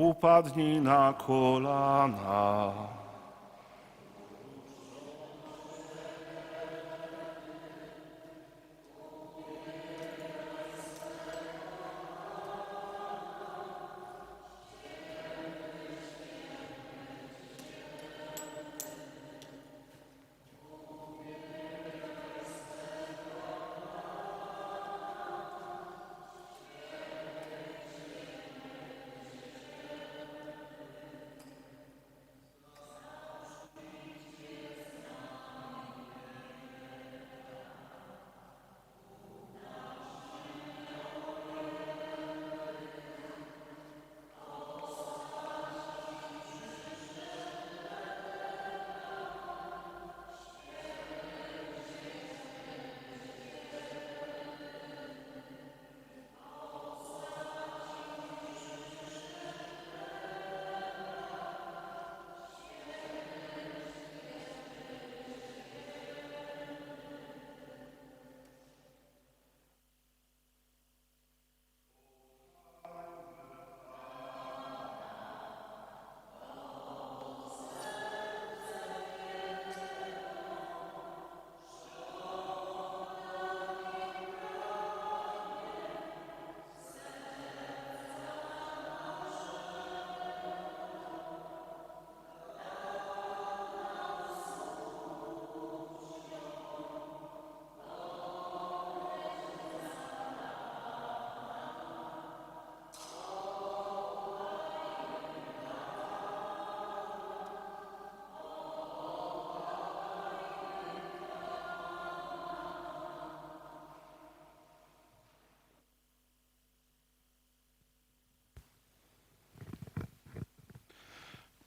Upadnij na kolana.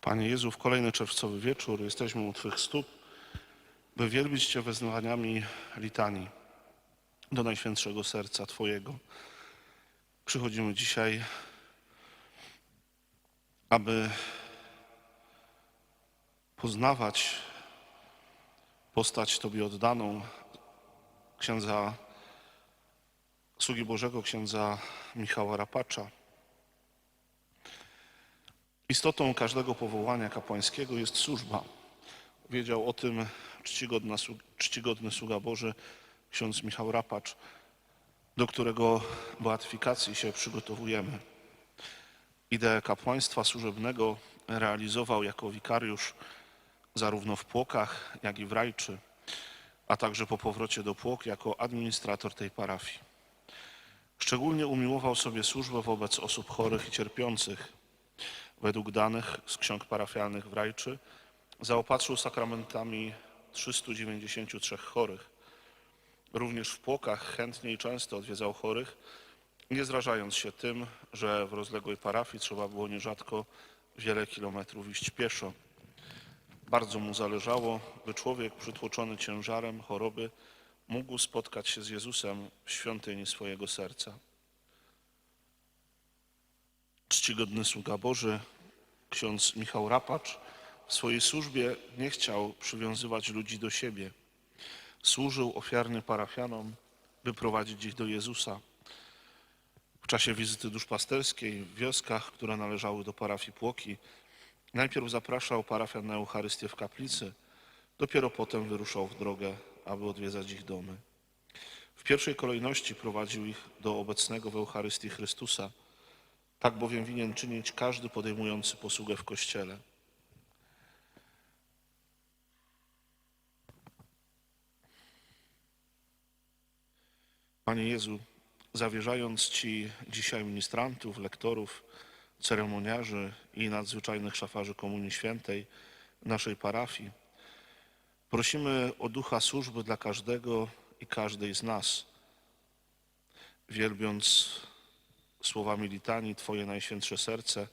Panie Jezu, w kolejny czerwcowy wieczór jesteśmy u Twych stóp, by wielbić Cię wezwaniami litanii do Najświętszego Serca Twojego. Przychodzimy dzisiaj, aby poznawać postać Tobie oddaną, księdza, sługi Bożego, księdza Michała Rapacza. Istotą każdego powołania kapłańskiego jest służba. Wiedział o tym czcigodny sługa Boży, ksiądz Michał Rapacz, do którego beatyfikacji się przygotowujemy. Ideę kapłaństwa służebnego realizował jako wikariusz zarówno w Płokach, jak i w Rajczy, a także po powrocie do Płok jako administrator tej parafii. Szczególnie umiłował sobie służbę wobec osób chorych i cierpiących. Według danych z ksiąg parafialnych w Rajczy zaopatrzył sakramentami 393 chorych. Również w Płokach chętnie i często odwiedzał chorych, nie zrażając się tym, że w rozległej parafii trzeba było nierzadko wiele kilometrów iść pieszo. Bardzo mu zależało, by człowiek przytłoczony ciężarem choroby mógł spotkać się z Jezusem w świątyni swojego serca. Czcigodny sługa Boży, ksiądz Michał Rapacz, w swojej służbie nie chciał przywiązywać ludzi do siebie. Służył ofiarnie parafianom, by prowadzić ich do Jezusa. W czasie wizyty duszpasterskiej w wioskach, które należały do parafii Płoki, najpierw zapraszał parafian na Eucharystię w kaplicy, dopiero potem wyruszał w drogę, aby odwiedzać ich domy. W pierwszej kolejności prowadził ich do obecnego w Eucharystii Chrystusa, tak bowiem winien czynić każdy podejmujący posługę w Kościele. Panie Jezu, zawierzając Ci dzisiaj ministrantów, lektorów, ceremoniarzy i nadzwyczajnych szafarzy Komunii Świętej naszej parafii, prosimy o ducha służby dla każdego i każdej z nas, wielbiąc słowami litanii Twoje Najświętsze Serce,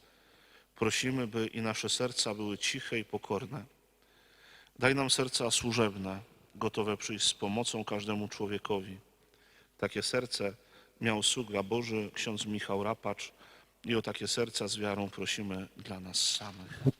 prosimy, by i nasze serca były ciche i pokorne. Daj nam serca służebne, gotowe przyjść z pomocą każdemu człowiekowi. Takie serce miał sługa Boży, ksiądz Michał Rapacz i o takie serca z wiarą prosimy dla nas samych.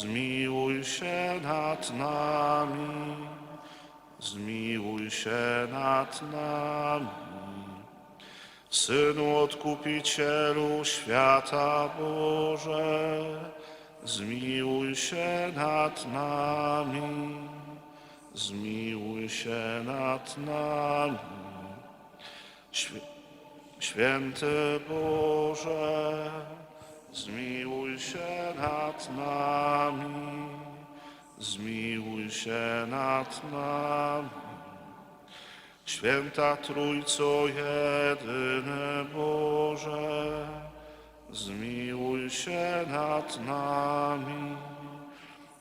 zmiłuj się nad nami, zmiłuj się nad nami. Synu Odkupicielu świata Boże, zmiłuj się nad nami, zmiłuj się nad nami. Święty Boże, zmiłuj się nad nami, zmiłuj się nad nami. Święta Trójco jedyny Boże, zmiłuj się nad nami,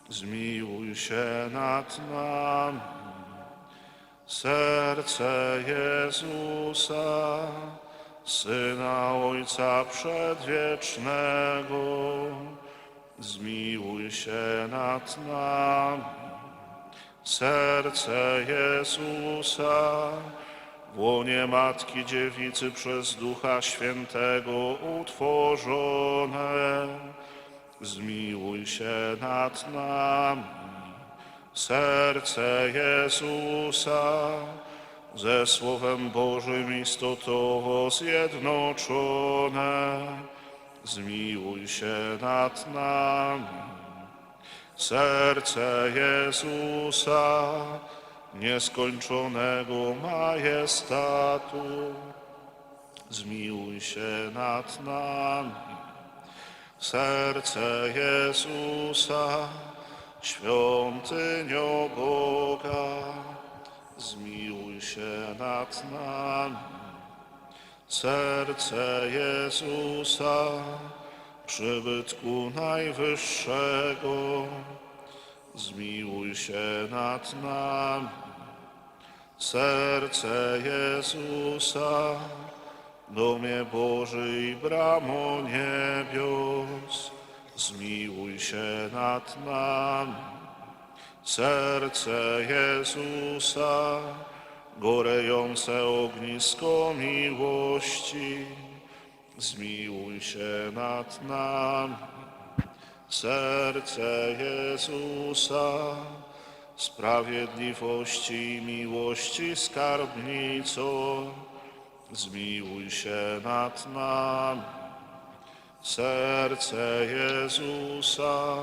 zmiłuj się nad nami. Serce Jezusa, Syna Ojca Przedwiecznego, zmiłuj się nad nami. Serce Jezusa, w łonie Matki Dziewicy przez Ducha Świętego utworzone, zmiłuj się nad nami. Serce Jezusa, ze Słowem Bożym istotowo zjednoczone, zmiłuj się nad nami. Serce Jezusa, nieskończonego majestatu, zmiłuj się nad nami. Serce Jezusa, świątynio Boga, zmiłuj się nad nami. Serce Jezusa, przybytku Najwyższego, zmiłuj się nad nami. Serce Jezusa, domie Boży i bramo niebios, zmiłuj się nad nami. Serce Jezusa, gorejące ognisko miłości, zmiłuj się nad nami. Serce Jezusa, sprawiedliwości i miłości skarbnico, zmiłuj się nad nami. Serce Jezusa,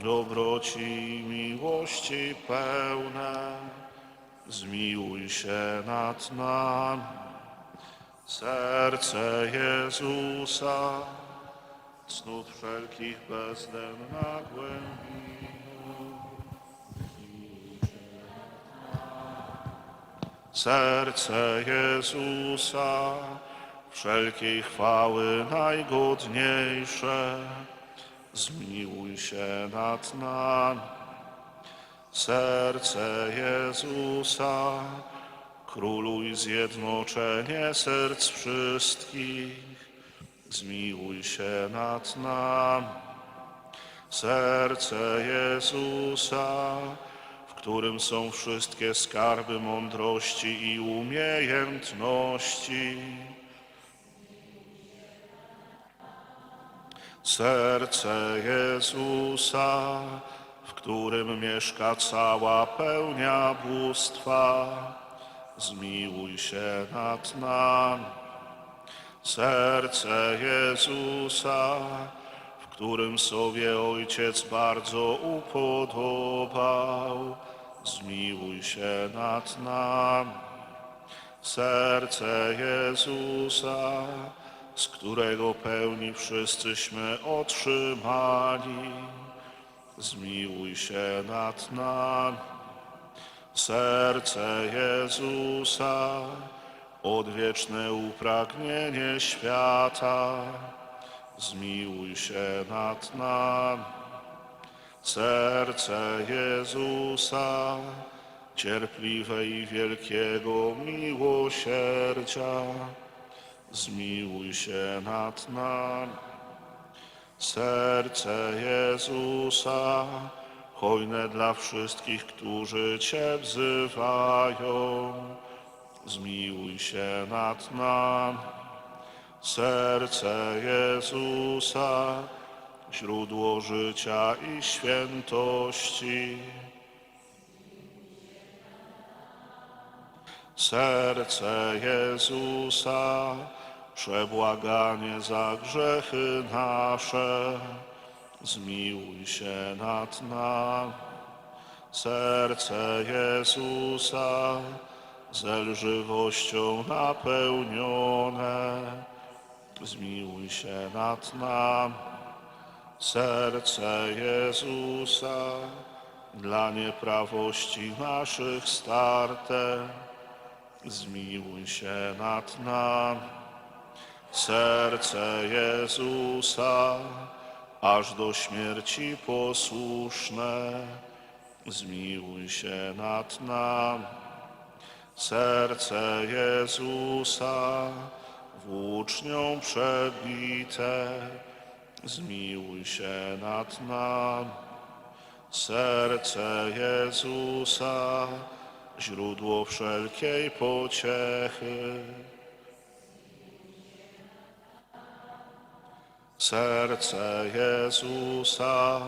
dobroci miłości pełne, zmiłuj się nad nami. Serce Jezusa, cnót wszelkich bezdenna głębino. Serce Jezusa, wszelkiej chwały najgodniejsze, zmiłuj się nad nami. Serce Jezusa, króluj zjednoczenie serc wszystkich, zmiłuj się nad nami. Serce Jezusa, w którym są wszystkie skarby mądrości i umiejętności. Serce Jezusa, w którym mieszka cała pełnia bóstwa, zmiłuj się nad nami. Serce Jezusa, w którym sobie Ojciec bardzo upodobał, zmiłuj się nad nami. Serce Jezusa, z którego pełni wszyscyśmy otrzymali, zmiłuj się nad nami. Serce Jezusa, odwieczne upragnienie świata, zmiłuj się nad nami. serce Jezusa, cierpliwe i wielkiego miłosierdzia, zmiłuj się nad nami. Serce Jezusa, hojne dla wszystkich, którzy Cię wzywają, zmiłuj się nad nami. Serce Jezusa, źródło życia i świętości. Serce Jezusa, przebłaganie za grzechy nasze, zmiłuj się nad nami. Serce Jezusa, zelżywością napełnione, zmiłuj się nad nami. Serce Jezusa, dla nieprawości naszych starte, zmiłuj się nad nami. Serce Jezusa, aż do śmierci posłuszne, zmiłuj się nad nami. Serce Jezusa, włócznią przebite, zmiłuj się nad nami. Serce Jezusa, źródło wszelkiej pociechy. Serce Jezusa,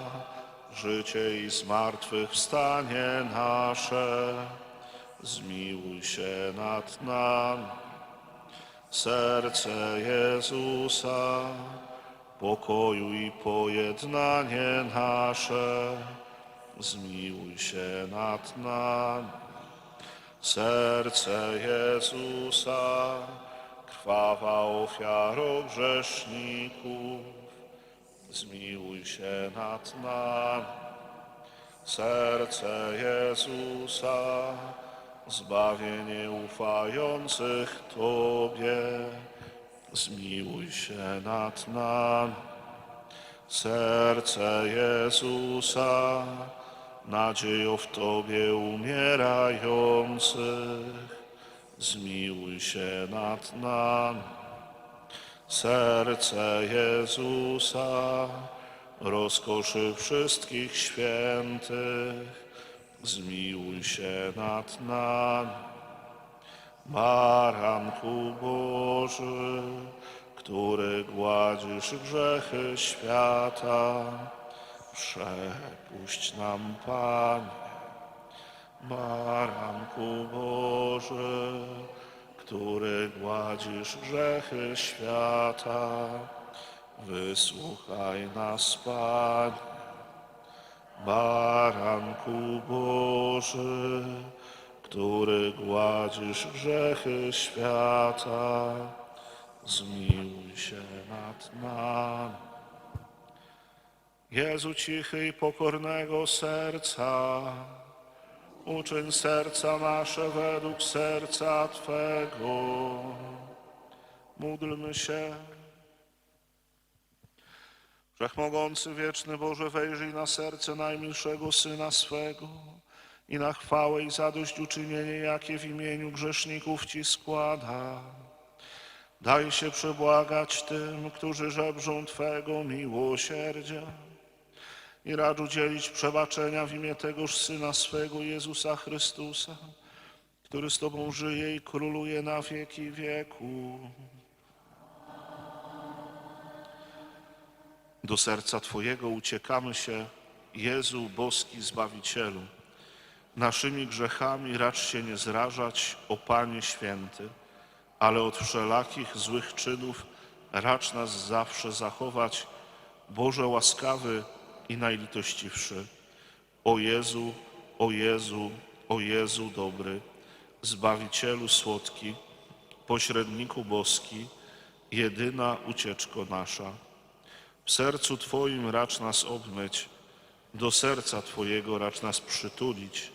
życie i zmartwychwstanie nasze, zmiłuj się nad nami. Serce Jezusa, pokoju i pojednanie nasze, zmiłuj się nad nami. Serce Jezusa, krwawa ofiaro grzeszników, zmiłuj się nad nami. Serce Jezusa, zbawienie ufających Tobie, zmiłuj się nad nami. Serce Jezusa, nadziejo w Tobie umierających, zmiłuj się nad nami. Serce Jezusa, rozkoszy wszystkich świętych, zmiłuj się nad nami. Baranku Boży, który gładzisz grzechy świata, przepuść nam, Panie. Baranku Boży, który gładzisz grzechy świata, wysłuchaj nas, Panie. Baranku Boży, który gładzisz grzechy świata, zmiłuj się nad nami. Jezu cichy i pokornego serca, uczyń serca nasze według serca Twego. Módlmy się. Wszechmogący, wieczny Boże, wejrzyj na serce najmilszego Syna swego i na chwałę i zadośćuczynienie, jakie w imieniu grzeszników Ci składa. Daj się przebłagać tym, którzy żebrzą Twego miłosierdzia i racz udzielić przebaczenia w imię tegoż Syna swego, Jezusa Chrystusa, który z Tobą żyje i króluje na wieki wieku. Do serca Twojego uciekamy się, Jezu boski Zbawicielu. Naszymi grzechami racz się nie zrażać, o Panie Święty, ale od wszelakich złych czynów racz nas zawsze zachować, Boże łaskawy i najlitościwszy. O Jezu, o Jezu, o Jezu dobry, Zbawicielu słodki, pośredniku boski, jedyna ucieczko nasza. W sercu Twoim racz nas obmyć, do serca Twojego racz nas przytulić,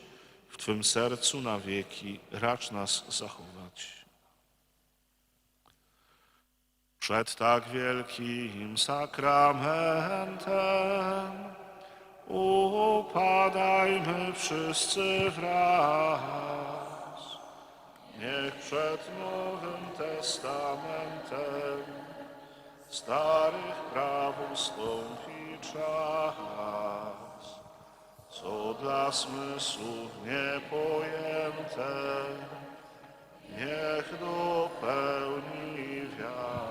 w Twym sercu na wieki racz nas zachować. Przed tak wielkim sakramentem Upadajmy wszyscy wraz. Niech przed Nowym Testamentem starych praw ustąpi czas, co dla zmysłów niepojęte, niech dopełni wiara.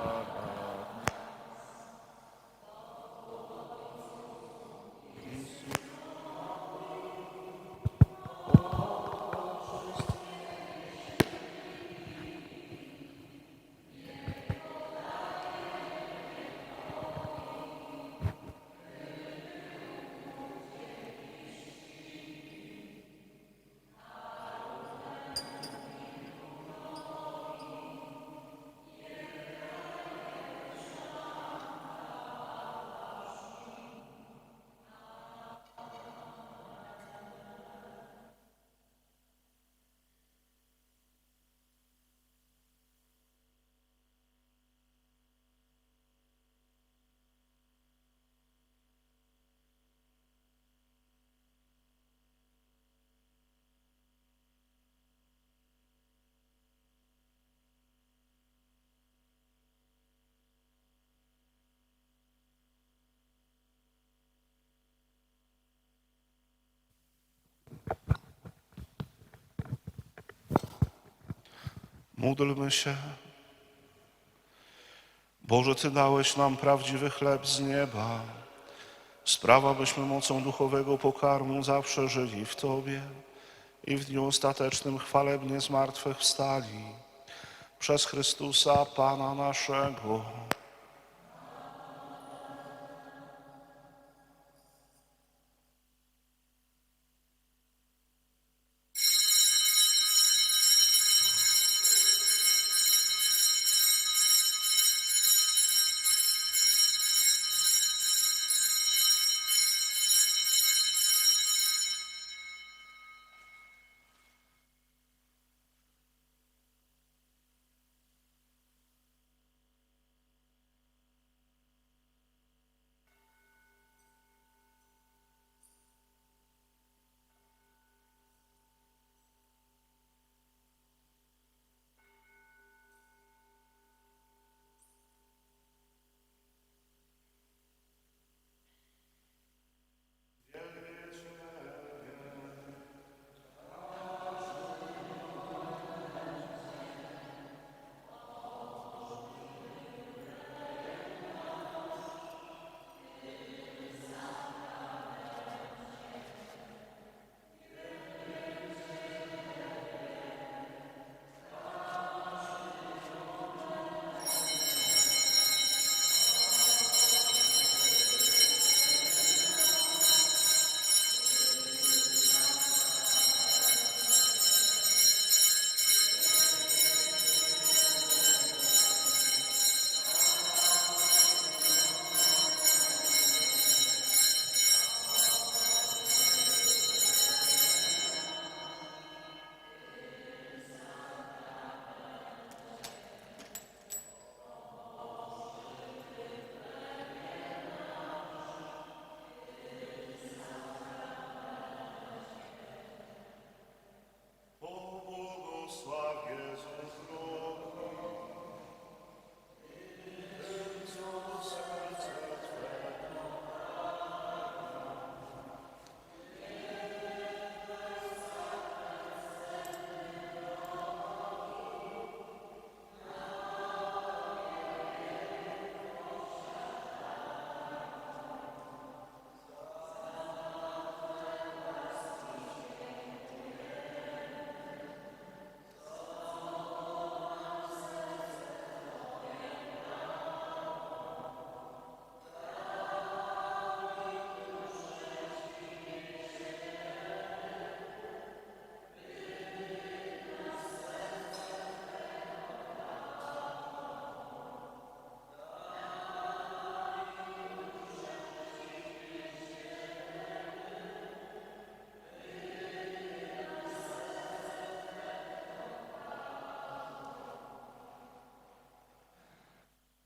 Módlmy się. Boże, Ty dałeś nam prawdziwy chleb z nieba. Sprawa, byśmy mocą duchowego pokarmu zawsze żyli w Tobie i w dniu ostatecznym chwalebnie zmartwychwstali. Przez Chrystusa, Pana naszego.